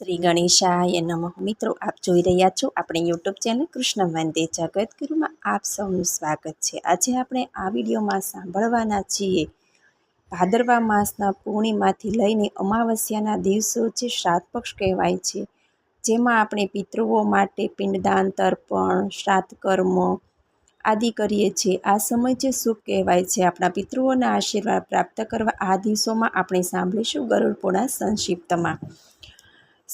શ્રી ગણેશાય નમઃ. મિત્રો, આપ જોઈ રહ્યા છો આપણે યુટ્યુબ ચેનલ કૃષ્ણ વંદે જગતગુરુમાં આપ સૌનું સ્વાગત છે. આજે આપણે આ વિડીયોમાં સાંભળવાના છીએ ભાદરવા માસના પૂર્ણિમાથી લઈને અમાવસ્યાના દિવસો જે શ્રાદ્ધ પક્ષ કહેવાય છે, જેમાં આપણે પિતૃઓ માટે પિંડદાન, તર્પણ, શ્રાદ્ધ કર્મ આદિ કરીએ છીએ. આ સમય જે શુભ કહેવાય છે. આપણા પિતૃઓના આશીર્વાદ પ્રાપ્ત કરવા આ દિવસોમાં આપણે સાંભળીશું ગરુડ સંક્ષિપ્તમાં.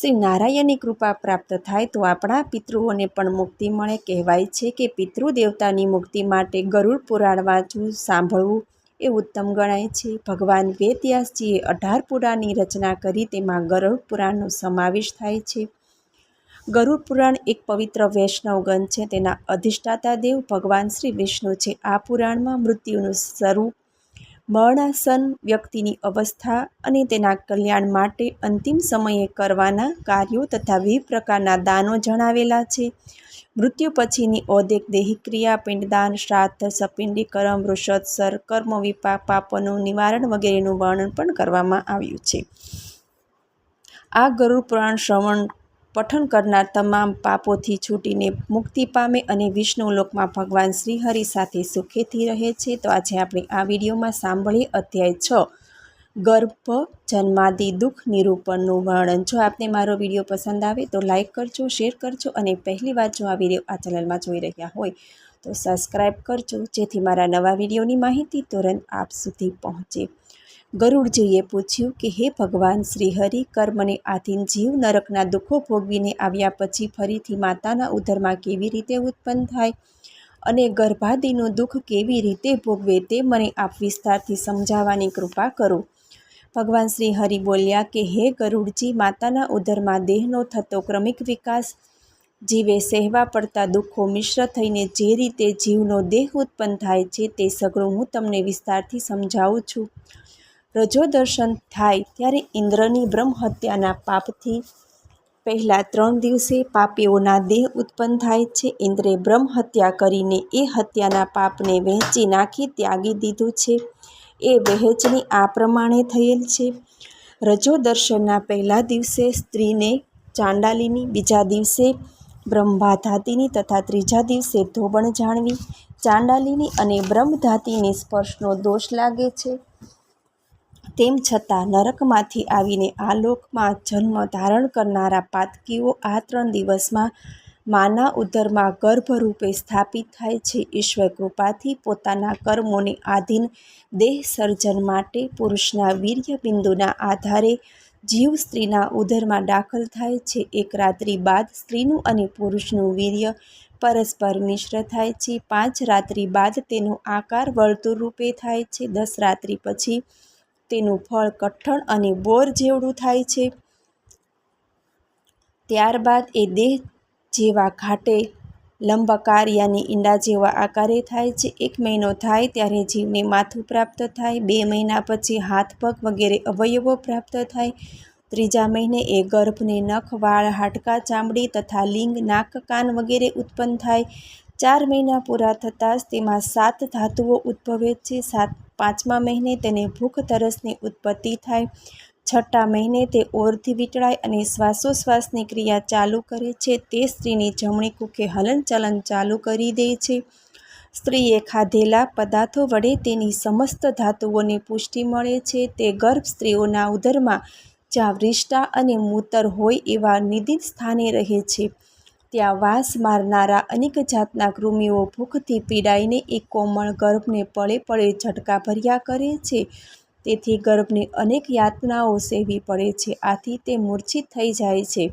શ્રી નારાયણની કૃપા પ્રાપ્ત થાય તો આપણા પિતૃઓને પણ મુક્તિ મળે. કહેવાય છે કે પિતૃ દેવતાની મુક્તિ માટે ગરુડ પુરાણ વાંચવું, સાંભળવું એ ઉત્તમ ગણાય છે. ભગવાન વેદવ્યાસજીએ અઢાર પુરાણની રચના કરી, તેમાં ગરુડ પુરાણનો સમાવેશ થાય છે. ગરુડ પુરાણ એક પવિત્ર વૈષ્ણવ ગ્રંથ છે. તેના અધિષ્ઠાતા દેવ ભગવાન શ્રી વિષ્ણુ છે. આ પુરાણમાં મૃત્યુનું સ્વરૂપ મરણાસન વ્યક્તિની અવસ્થા અને તેના કલ્યાણ માટે અંતિમ સમયે કરવાના કાર્યો તથા વિવિધ પ્રકારના દાનો જણાવેલા છે. મૃત્યુ પછીની ઔદ્યોગ દેહિક ક્રિયા પિંડદાન, શ્રાદ્ધ સપિંડીકરમ વૃષોત્સર કર્મ વિપાક પાપનું નિવારણ વગેરેનું વર્ણન પણ કરવામાં આવ્યું છે. આ ગરુડ પુરાણ શ્રવણ પઠન કરનાર તમામ પાપોથી છૂટીને મુક્તિ પામે અને વિષ્ણુ લોકમાં ભગવાન શ્રીહરિ સાથે સુખેથી રહે છે. તો આજે આપણે આ વિડીયોમાં સાંભળીએ અધ્યાય છ, ગર્ભ, જન્માદિ, દુઃખ નિરૂપણનું વર્ણન. જો આપને મારો વીડિયો પસંદ આવે તો લાઇક કરજો, શેર કરજો અને પહેલી વાર જો આ વીડિયો આ ચેનલમાં જોઈ રહ્યા હોય તો સબસ્ક્રાઈબ કરજો, જેથી મારા નવા વિડીયોની માહિતી તુરંત આપ સુધી પહોંચે. ગરુડજીએ પૂછ્યું કે, હે ભગવાન, શ્રીહરિ, કર્મને આધીન જીવ નરકના દુઃખો ભોગવીને આવ્યા પછી ફરીથી માતાના ઉદરમાં કેવી રીતે ઉત્પન્ન થાય અને ગર્ભાદિનું દુઃખ કેવી રીતે ભોગવે તે મને આપ વિસ્તારથી સમજાવવાની કૃપા કરો. ભગવાન શ્રી હરિ બોલ્યા કે, હે ગરુડજી, માતાના ઉદરમાં દેહનો થતો ક્રમિક વિકાસ, જીવે સહેવા પડતા દુઃખો મિશ્ર થઈને જે રીતે જીવનો દેહ ઉત્પન્ન થાય છે તે સઘળું હું તમને વિસ્તારથી સમજાવું છું. રજો દર્શન થાય ત્યારે ઇન્દ્રની બ્રહ્મહત્યાના પાપથી પહેલાં ત્રણ દિવસે પાપીઓના દેહ ઉત્પન્ન થાય છે. ઇન્દ્રે બ્રહ્મ હત્યા કરીને એ હત્યાના પાપને વહેંચી નાખી ત્યાગી દીધું છે. એ વહેંચણી આ પ્રમાણે થયેલ છે. રજો દર્શનના પહેલા દિવસે સ્ત્રીને ચાંડાલીની, બીજા દિવસે બ્રહ્માધાતીની તથા ત્રીજા દિવસે ધોબણ જાણવી. ચાંડાલીની અને બ્રહ્મધાતીની સ્પર્શનો દોષ લાગે છે. તેમ છતાં નરકમાંથી આવીને આ લોકમાં જન્મ ધારણ કરનારા પાતકીઓ આ ત્રણ દિવસમાં માના ઉદરમાં ગર્ભરૂપે સ્થાપિત થાય છે. ઈશ્વર કૃપાથી પોતાના કર્મોને આધીન દેહ સર્જન માટે પુરુષના વીર્ય બિંદુના આધારે જીવ સ્ત્રીના ઉદરમાં દાખલ થાય છે. એક રાત્રિ બાદ સ્ત્રીનું અને પુરુષનું વીર્ય પરસ્પર મિશ્ર થાય છે. પાંચ રાત્રિ બાદ તેનો આકાર વર્તુળ રૂપે થાય છે. દસ રાત્રિ પછી તેનું ફળ કઠણ અને બોર જેવડું થાય છે. ત્યારબાદ એ દેહ જેવા ઘાટે લંબકાર યાની ઈંડા જેવા આકારે થાય છે. એક મહિનો થાય ત્યારે જીવને માથું પ્રાપ્ત થાય, બે મહિના પછી હાથ, પગ વગેરે અવયવો પ્રાપ્ત થાય. ત્રીજા મહિને એ ગર્ભને નખ, વાળ, હાડકા, ચામડી તથા લિંગ, નાક, કાન વગેરે ઉત્પન્ન થાય. ચાર મહિના પૂરા થતાં જ તેમાં સાત ધાતુઓ ઉદ્ભવે છે. સાત પાંચમા મહિને તેને ભૂખ તરસની ઉત્પત્તિ થાય. છઠ્ઠા મહિને તે ઓરથી વીંટળાય અને શ્વાસોશ્વાસની ક્રિયા ચાલુ કરે છે. તે સ્ત્રીની જમણી કુખે હલનચલન ચાલુ કરી દે છે. સ્ત્રીએ ખાધેલા પદાર્થો વડે તેની સમસ્ત ધાતુઓને પુષ્ટિ મળે છે. તે ગર્ભ સ્ત્રીઓના ઉદરમાં જ્યાં વૃષ્ટા અને મૂતર હોય એવા નિદિત સ્થાને રહે છે. ત્યાં વાસ મારનારા અનેક જાતના કૃમિઓ ભૂખથી પીડાઈને એક કોમળ ગર્ભને પળે પળે ઝટકા ભર્યા કરે છે. તેથી ગર્ભને અનેક યાતનાઓ સહેવી પડે છે. આથી તે મૂર્છિત થઈ જાય છે.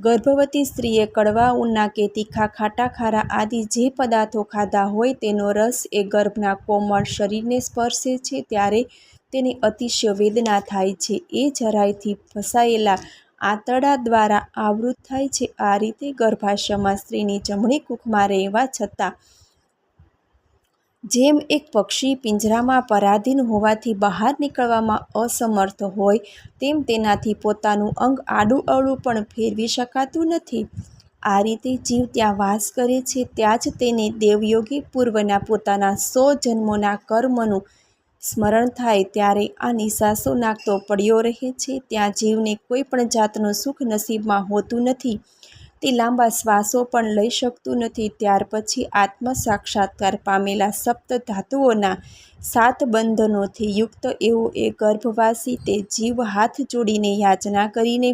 ગર્ભવતી સ્ત્રીએ કડવા ઉના કે તીખા, ખાટા, ખારા આદિ જે પદાર્થો ખાધા હોય તેનો રસ એ ગર્ભના કોમળ શરીરને સ્પર્શે છે. ત્યારે તેને અતિશય વેદના થાય છે. એ જરાયથી ફસાયેલા આંતરડા દ્વારા આવૃત થાય છે. આ રીતે ગર્ભાશયમાં સ્ત્રીની જમણી કુખમાં રહેવા છતાં જેમ એક પક્ષી પિંજરામાં પરાધીન હોવાથી બહાર નીકળવામાં અસમર્થ હોય, તેમ તેનાથી પોતાનું અંગ આડું અવળું પણ ફેરવી શકાતું નથી. આ રીતે જીવ ત્યાં વાસ કરે છે. ત્યાં જ તેને દેવયોગી પૂર્વના પોતાના સો જન્મોના કર્મનું સ્મરણ થાય ત્યારે આ નિશાસો નાખતો પડ્યો રહે છે. ત્યાં જીવને કોઈ પણ જાતનું સુખ નસીબમાં હોતું નથી. તે લાંબા શ્વાસો પણ લઈ શકતું નથી. ત્યાર પછી આત્મ સાક્ષાત્કાર પામેલા સપ્ત ધાતુઓના સાત બંધનોથી યુક્ત એવો એ ગર્ભવાસી તે જીવ હાથ જોડીને યાચના કરીને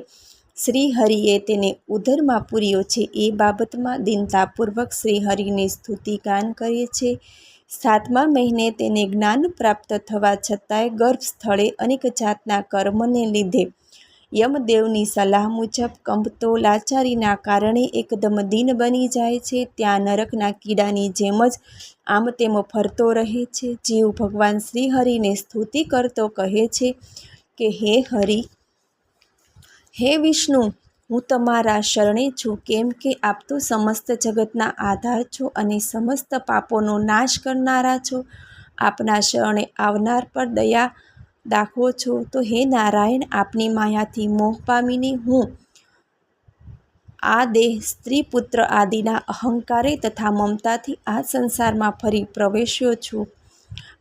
શ્રી હરિએ તેને ઉદરમાં પૂર્યો છે. એ બાબતમાં દિનતાપૂર્વક શ્રીહરિની સ્તુતિગાન કરે છે. સાતમા મહિને તેને જ્ઞાન પ્રાપ્ત થવા છતાંય ગર્ભ સ્થળે અનેક જાતના કર્મને લીધે. યમદેવની સલાહ મુજબ કંપતો લાચારીના કારણે એકદમ દિન બની જાય છે. ત્યાં નરકના કીડાની જેમ જ આમ તેમ ફરતો રહે છે. જીવ ભગવાન શ્રીહરિને સ્તુતિ કરતો કહે છે કે, હે હરિ, હે વિષ્ણુ હું તમારા શરણે છું, કેમ કે આપ તો સમસ્ત જગતના આધાર છો અને સમસ્ત પાપોનો નાશ કરનારા છો. આપના શરણે આવનાર પર દયા દાખવો છો. તો હે નારાયણ, આપની માયાથી મોહ પામીને હું આ દેહ, સ્ત્રી, પુત્ર આદિના અહંકારે તથા મમતાથી આ સંસારમાં ફરી પ્રવેશ્યો છું.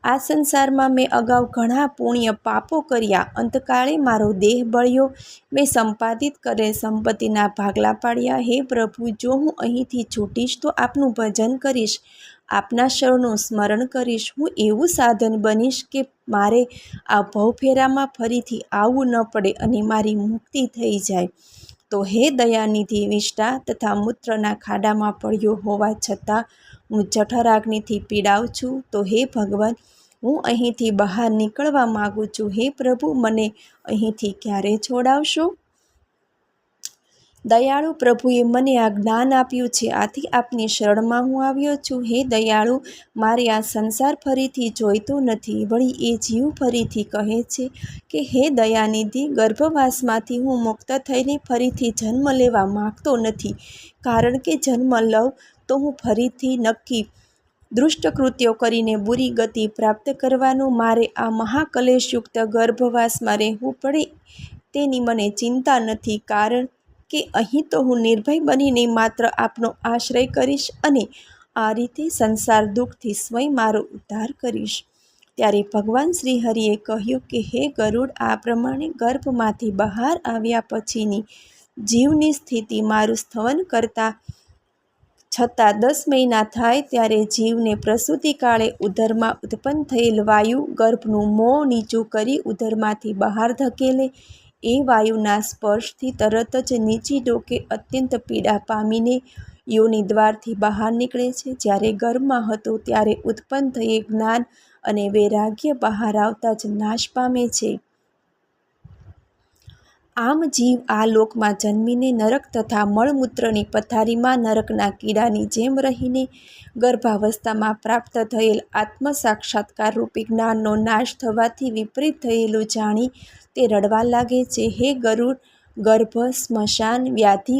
આ સંસારમાં મેં અગાઉ ઘણા પુણ્ય પાપો કર્યા. અંતકાળે મારો દેહ બળ્યો. મેં સંપાદિત કરેલ સંપત્તિના ભાગલા પાડ્યા. હે પ્રભુ, જો હું અહીંથી છૂટીશ તો આપનું ભજન કરીશ. આપના શરણનું સ્મરણ કરીશ. હું એવું સાધન બનીશ કે મારે આ ભવફેરામાં ફરીથી આવવું ન પડે અને મારી મુક્તિ થઈ જાય. તો હે દયાનિધિ વિષ્ટા તથા મૂત્રના ખાડામાં પડ્યો હોવા છતાં હું જઠરાગ્નિથી પીડાઉં છું, તો હે ભગવાન, હું અહીંથી બહાર નીકળવા માગું છું. હે પ્રભુ, મને અહીંથી ક્યારે છોડાવશો? દયાળુ પ્રભુએ મને આ જ્ઞાન આપ્યું છે. આથી આપની શરણમાં હું આવ્યો છું. હે દયાળુ, મારે આ સંસાર ફરીથી જોઈતો નથી. વળી એ જીવ ફરીથી કહે છે કે, હે દયાનિધિ, ગર્ભવાસમાંથી હું મુક્ત થઈને ફરીથી જન્મ લેવા માગતો નથી. કારણ કે જન્મ લઉં તો હું ફરીથી નક્કી દુષ્ટ કૃત્યો કરીને બુરી ગતિ પ્રાપ્ત કરવાનું મારે આ મહાકલેશયુક્ત ગર્ભવાસમાં રહેવું પડે તેની મને ચિંતા નથી, કારણ કે અહીં તો હું નિર્ભય બનીને માત્ર આપનો આશ્રય કરીશ અને આ રીતે સંસાર દુઃખથી સ્વયં મારો ઉદ્ધાર કરીશ. ત્યારે ભગવાન શ્રીહરિએ કહ્યું કે, હે ગરુડ, આ પ્રમાણે ગર્ભમાંથી બહાર આવ્યા પછીની જીવની સ્થિતિ મારું સ્થવન કરતા છતાં દસ મહિના થાય ત્યારે જીવને પ્રસૂતિકાળે ઉદરમાં ઉત્પન્ન થયેલ વાયુ ગર્ભનું મોં નીચું કરી ઉદરમાંથી બહાર ધકેલે. એ વાયુના સ્પર્શથી તરત જ નીચી ડોકે અત્યંત પીડા પામીને યોનિ દ્વારથી બહાર નીકળે છે. જ્યારે ગર્ભમાં હતો ત્યારે ઉત્પન્ન થયે જ્ઞાન અને વૈરાગ્ય બહાર આવતા જ નાશ પામે છે. આમ જીવ આ લોકમાં જન્મીને નરક તથા મળમૂત્રની પથારીમાં નરકના કીડાની જેમ રહીને ગર્ભાવસ્થામાં પ્રાપ્ત થયેલ આત્મ સાક્ષાત્કાર રૂપી જ્ઞાનનો નાશ થવાથી વિપરીત થયેલું જાણી તે રડવા લાગે છે. હે ગરુડ, ગર્ભ, સ્મશાન, વ્યાધિ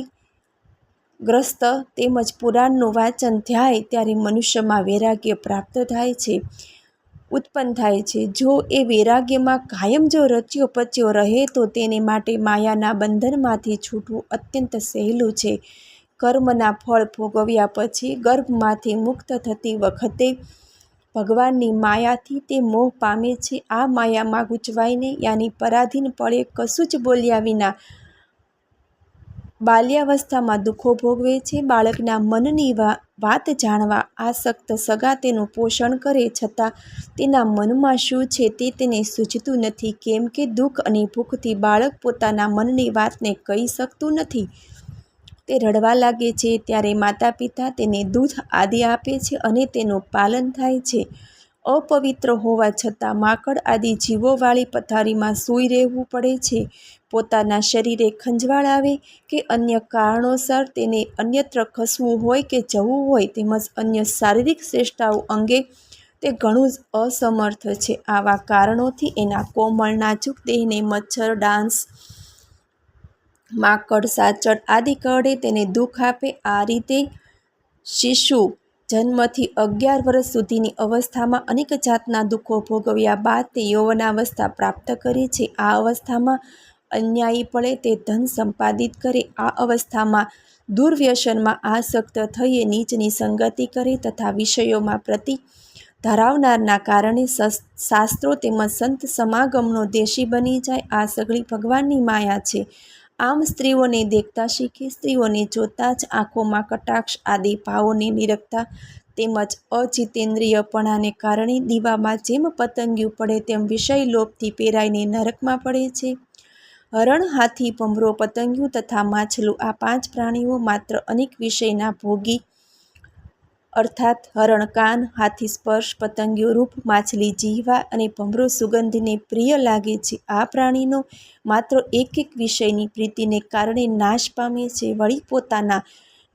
ગ્રસ્ત તેમજ પુરાણનું વાંચન થાય ત્યારે મનુષ્યમાં વૈરાગ્ય પ્રાપ્ત થાય છે. ઉત્પન્ન થાય છે. જો એ વૈરાગ્યમાં કાયમ જો રચ્યો પચ્યો રહે તો તેને માટે માયાના બંધનમાંથી છૂટવું અત્યંત સહેલું છે. કર્મના ફળ ભોગવ્યા પછી ગર્ભમાંથી મુક્ત થતી વખતે ભગવાનની માયાથી તે મોહ પામે છે. આ માયામાં ગૂંચવાઈને યાની પરાધીન પળે કશું જ બોલ્યા વિના બાલ્યાવસ્થામાં દુઃખો ભોગવે છે. બાળકના મનની વાત જાણવા આસક્ત સગા તેનું પોષણ કરે છતાં તેના મનમાં શું છે તે તેને સૂઝતું નથી. કેમ કે દુઃખ અને ભૂખથી બાળક પોતાના મનની વાતને કહી શકતું નથી. તે રડવા લાગે છે, ત્યારે માતા પિતા તેને દૂધ આદિ આપે છે અને તેનું પાલન થાય છે. અપવિત્ર હોવા છતાં માકડ આદિ જીવોવાળી પથારીમાં સૂઈ રહેવું પડે છે. પોતાના શરીરે ખંજવાળ આવે કે અન્ય કારણોસર તેને અન્યત્ર ખસવું હોય કે જવું હોય તેમજ અન્ય શારીરિક શ્રેષ્ઠતાઓ અંગે તે ઘણું જ અસમર્થ છે. આવા કારણોથી એના કોમળ નાજુક દેહને મચ્છર ડાન્સ માકડ, સાચડ આદિ કરડે તેને દુઃખ આપે. આ રીતે શિશુ જન્મથી અગિયાર વર્ષ સુધીની અવસ્થામાં અનેક જાતના દુઃખો ભોગવ્યા બાદ તે યૌવનાવસ્થા પ્રાપ્ત કરે છે. આ અવસ્થામાં અન્યાયીપણે તે ધન સંપાદિત કરે. આ અવસ્થામાં દુર્વ્યસનમાં આસક્ત થઈએ નીચની સંગતિ કરે તથા વિષયોમાં પ્રતિ ધરાવનારના કારણે શાસ્ત્રો તેમજ સંત સમાગમનો દેશી બની જાય. આ સગળી ભગવાનની માયા છે. આમ સ્ત્રીઓને દેખતા શીખે, સ્ત્રીઓને જોતાં જ આંખોમાં કટાક્ષ આદિ ભાવોને નિરખતા તેમજ અજિતેન્દ્રિયપણાને કારણે દીવામાં જેમ પતંગિયું પડે તેમ વિષય લોભથી પેરાઈને નરકમાં પડે છે. હરણ, હાથી, ભમરો, પતંગિયું તથા માછલું આ પાંચ પ્રાણીઓ માત્ર અનેક વિષયના ભોગી અર્થાત હરણ કાન, હાથી સ્પર્શ, પતંગિયું રૂપ, માછલી જીહવા અને ભમરો સુગંધને પ્રિય લાગે છે. આ પ્રાણીનો માત્ર એક એક વિષયની પ્રીતિને કારણે નાશ પામે છે. વળી પોતાના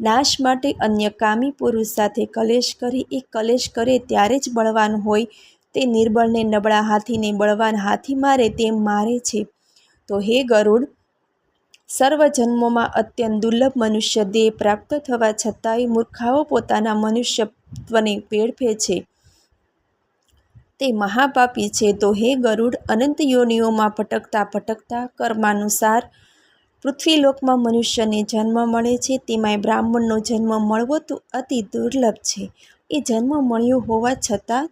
નાશ માટે અન્ય કામી પુરુષ સાથે કલેશ કરી, એ કલેશ કરે ત્યારે જ બળવાન હોય તે નિર્બળને નબળા હાથીને બળવાન હાથી મારે તેમ મારે છે. તો હે ગરુડ સર્વ જન્મોમાં અત્યંત દુર્લભ મનુષ્ય દેહ પ્રાપ્ત થવા છતાંય મૂર્ખાઓ પોતાના મનુષ્યત્વને વેડફે છે. તે મહાપાપી છે તો હે ગરુડ, અનંત યોનિઓમાં ભટકતા ભટકતા કર્માનુસાર પૃથ્વીલોકમાં મનુષ્યને જન્મ મળે છે. તેમાંય બ્રાહ્મણનો જન્મ મળવો તો અતિ દુર્લભ છે. એ જન્મ મળ્યો હોવા છતાં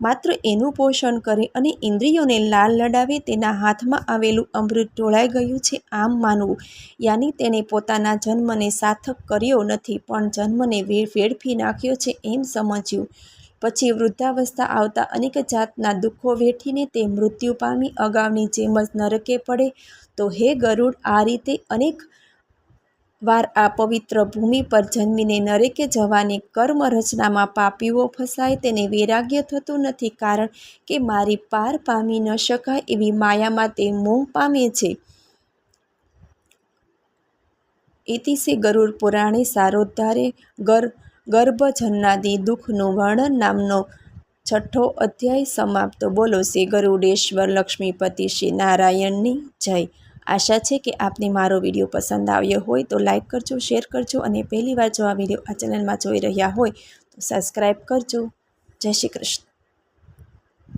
માત્ર એનું પોષણ કરે અને ઇન્દ્રિયોને લાલ લડાવે તેના હાથમાં આવેલું અમૃત ઢોળાઈ ગયું છે આમ માનવું. યાની તેણે પોતાના જન્મને સાર્થક કર્યો નથી, પણ જન્મને વેડફી નાખ્યો છે એમ સમજ્યું. પછી વૃદ્ધાવસ્થા આવતા અનેક જાતના દુઃખો વેઠીને તે મૃત્યુ પામી અગાઉની જેમ જ નરકે પડે. તો હે ગરુડ, આ રીતે અનેક વાર આ પવિત્ર ભૂમિ પર જન્મીને નરેકે જવાની કર્મ રચનામાં પાપીઓ ફસાય તેને વૈરાગ્ય થતું નથી કારણ કે મારી પાર પામી ન શકાય એવી માયામાં તે મોહ પામે છે. ઇતિશ્રી ગરુડ પુરાણે સારોદ્ધારે ગર, ગર્ભજનનાદિ દુઃખનું વર્ણન નામનો છઠ્ઠો અધ્યાય સમાપ્ત. બોલો શ્રી ગરુડેશ્વર લક્ષ્મીપતિ શ્રી નારાયણની જય. આશા છે કે આપને મારો વીડિયો પસંદ આવ્યો હોય તો લાઇક કરજો, શેર કરજો અને પહેલીવાર જો આ વીડિયો આ ચેનલમાં જોઈ રહ્યા હોય તો સબસ્ક્રાઈબ કરજો. જય શ્રી કૃષ્ણ.